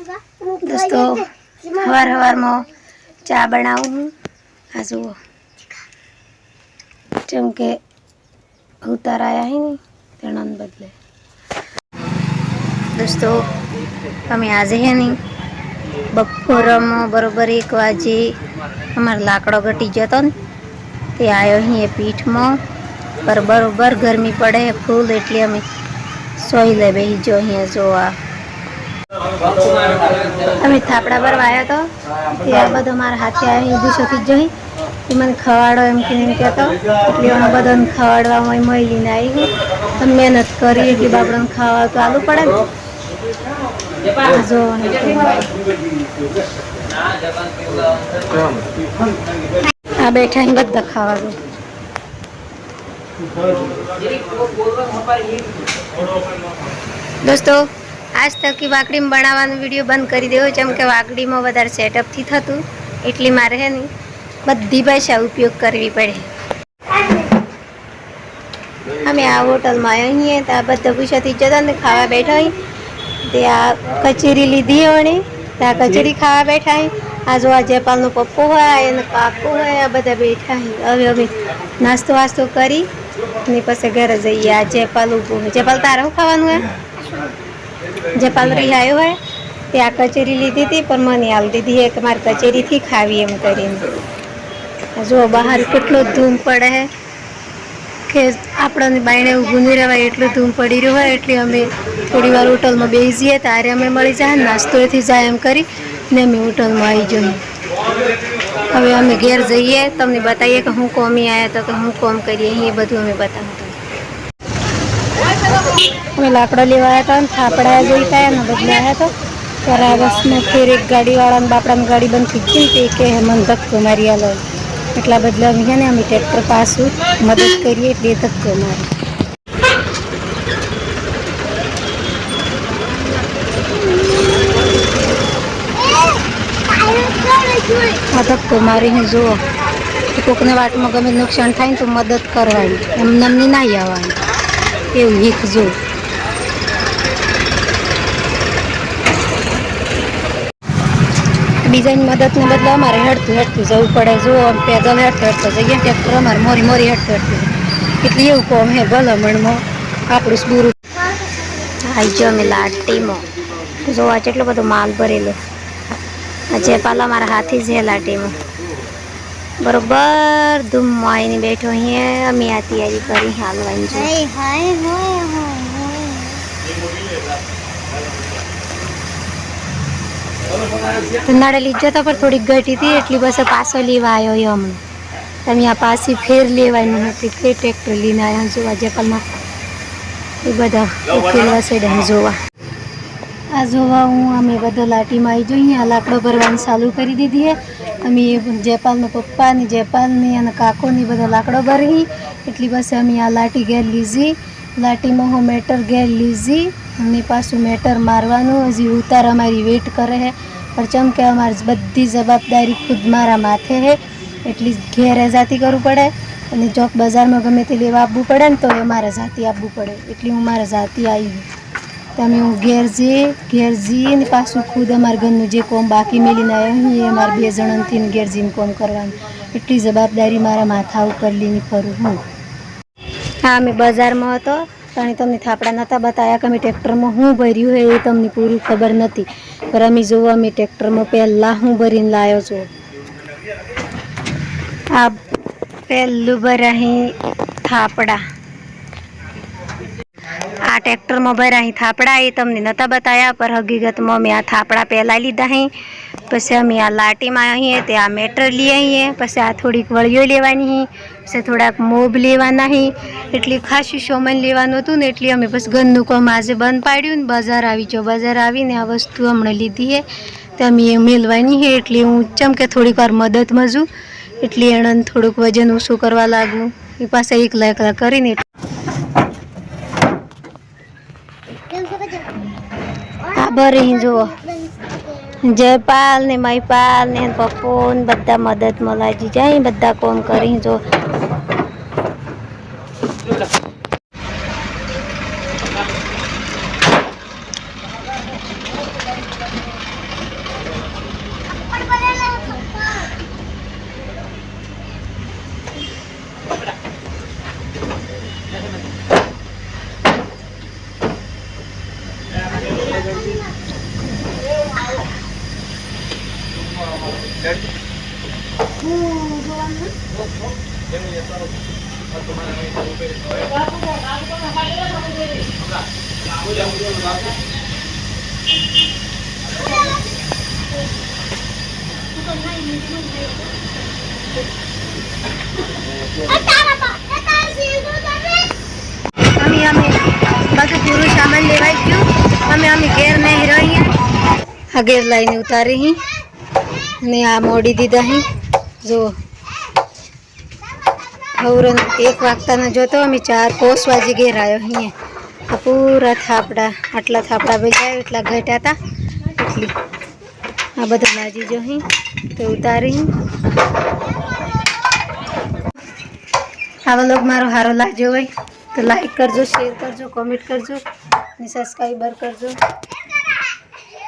દોસ્તો હવાર સવારમાં ચા બનાવું હું. આ જુઓ. જેમ કે અવતાર આવ્યા હે ને તેના બદલે. દોસ્તો, અમે આજે હે ને, બપોરમાં બરોબર એક વાગે અમારો લાકડો ઘટી જતો ને, તે આવ્યો અહીં પીઠમાં. પર બરોબર ગરમી પડે, ફૂલ એટલે અમે સોઈ લે બેસી જો અહીંયા જોવા અમે થાપડા પર વાયો હતો ત્યાં બધો મારા હાથે આવી ઊભી શકી જોઈ. એ મને ખવાડો એમ કે એમ કહેતો. એટલે અમે બધાને ખવાડવામાં મળીને આવી તો મહેનત કરી એટલે બાપડાને ખાવા તો આલું પડે ને. જો આ બેઠા અહીં બધા ખાવા દો દોસ્તો આજ તકી વાકડીમાં બનાવવાનો વીડિયો બંધ કરી દેવો, જેમ કે વાકડીમાં વધારે સેટઅપથી થતું, એટલી મારે હે નહીં. બધી ભાષા ઉપયોગ કરવી પડે. અમે આ હોટલમાં અહીંયા તો આ બધા પૂછાથી જતા ને ખાવા બેઠા તે આ કચેરી લીધી વણે ત્યાં આ કચેરી ખાવા બેઠા આ જો આ જયપાલનો પપ્પો હોય એનો કાકો હોય, આ બધા બેઠા હવે અમે નાસ્તો વાસ્તો કરી ને પછી ઘરે જઈએ. આ જયપાલ ઊભું જયપાલ તારે ખાવાનું હોય જયપાલ પાલરી આવ્યો હોય તે આ કચેરી લીધી હતી, પણ મને હાલ દીધી એક મારે કચેરીથી ખાવી એમ કરીને. જો બહાર કેટલો ધૂમ પડે કે આપણને બાયણે ઊભું નહીં રહેવાય એટલું ધૂમ પડી રહ્યું હોય, એટલે અમે થોડી વાર હોટલમાં બેસી જઈએ ત્યારે અમે મળી જાય નાસ્તોથી જાય એમ કરી, ને અમે હોટલમાં આવી જઈએ. હવે અમે ઘેર જઈએ, તમને બતાવીએ કે હું કોમી આવ્યા તો કે હું કોમ કરીએ એ બધું અમે બતાવતા. અમે લાકડો લેવા હતા ને થાપડા જોઈતા એના બદલે આવ્યા હતા. ત્યારે આ બસમાં ફેર એક ગાડીવાળાને બાપડાની ગાડી બંધ થઈ ગઈ તે કે મને ધક્કો મારી આલો. એટલા બદલે અમે ને, અમે ટ્રેક્ટર પાછું મદદ કરીએ એટલે ધક્કો મારે. આ ધક્કો મારીને જુઓ. કોકને વાટમાં ગમે નુકસાન થાય ને તો મદદ કરવાની. એમને નહીં આવવાની. એવું હીખ જો બીજાની મદદને બદલે અમારે હેડતું હેડતું જવું પડે. જો આમ પેદલ હેડતું હેડતો જઈએ ટ્રેક્ટર અમારે મોરી મોરી હેડતું હેડતું એટલે એવું કહો હે ભલામણમાં આપણું સ્બૂરું આવી જો અમે લાટીમાં. જોવા આ કેટલો બધો માલ ભરેલો. આ જેપાલા મારા હાથી છે લાટીમાં. બરોબર, ધૂમ આવીને બેઠો અહીંયા. અમે આ તૈયારી કરી, હાલવાની છે નાડે લીધો તો પણ થોડીક ઘટી હતી, એટલી બસ પાછો લેવા આવ્યો એ હમણાં. તમે આ પાછી ફેર લેવાની હતી, ફેર ટ્રેક્ટર લઈને આવ્યા જોવા, જેપલમાં એ બધા ઉકેલવા ડેમ જોવા. આ જોવા હું, અમે બધા લાટીમાં આવી જોઈએ આ લાકડો ભરવાનું ચાલુ કરી દીધી હે. અમે જયપાલના પપ્પાની જયપાલની અને કાકોની બધો લાકડો ભરી, એટલી બસ અમે આ લાટી ઘેર લીધી. લાટીમાં હું મેટર ઘેર લીધી, અને પાછું મેટર મારવાનું, હજી ઉતાર અમારી વેટ કરે છે પણ ચમ કે અમારી બધી જવાબદારી ખુદ મારા માથે છે એટલી ઘેરે જાતી કરવું પડે અને ચોક બજારમાં ગમે તે લેવા આપવું પડે ને તો એ મારે જાતી આપવું પડે. એટલી હું મારે જાતી આવી તમે હું ઘેર જઈ ઘેર જઈને પાછું ખુદ અમારા ઘરનું જે કોમ બાકી મેલીને આવ્યો એ અમારે બે જણાથી ઘેર જઈને કોમ કરવાનું. એટલી જવાબદારી મારા માથા ઉપર લઈને ફરું હું. હા, અમે બજારમાં હતો. તાણી તમને થાપડા નહોતા બતાવ્યા કે અમે ટ્રેક્ટરમાં શું ભર્યું હોય એ તમને પૂરું ખબર નથી. પણ અમે જોવા અમે ટ્રેક્ટરમાં પહેલાં હું ભરીને લાવ્યો છું. આ પહેલું ભરાહી થાપડા. આ ટ્રેક્ટરમાં ભર્યા થાપડા એ તમને નહોતા બતાવ્યા પર હકીકતમાં મેં આ થાપડા પહેલાં લીધા અહીં પછી અમે આ લાટીમાં અહીં તે આ મેટર લઈ આવીએ પછી આ થોડીક વળીઓ લેવાની હી પછી થોડાક મોબ લેવાના હી એટલી ખાસી સોમાન લેવાનું હતું ને એટલે અમે પછી ઘરનું કામ આજે બંધ પાડ્યું ને બજાર આવી જાઓ બજાર આવીને આ વસ્તુ હમણાં લીધી છે તે અમે મેળવાની છે એટલે હું ચમ કે થોડીક વાર મદદ મજું એટલે એણે થોડુંક વજન ઓછું કરવા લાગ્યું એ પાસે એકલા એકલા કરીને અહીં જુઓ જયપાલ ને મહિપાલ ને પપ્પો બધા મદદ મલાજી. જાય બધા કોમ કરી જો. અમે અમે બધું પૂરું સામાન લેવાઈ ગયું અમે અમે ઘેર નહીં રહીએ આ ઘેર લાઈને ઉતારી હી અને આ મોડી દીધા હી. જો, હવરન એક વાગતાના જોતો અમે ચાર પોસ વાજી ઘેર આવ્યો અહીંયા આ પૂરા થાપડા, આટલા થાપડા ભેજાય એટલા ઘટ્યા હતા એટલી આ બધા લાજી જો અહીં તો ઉતારી હી. લોક મારો સારો લાગ્યો હોય, તો લાઈક કરજો શેર કરજો કોમેન્ટ કરજો, અને સબસ્ક્રાઈબર કરજો.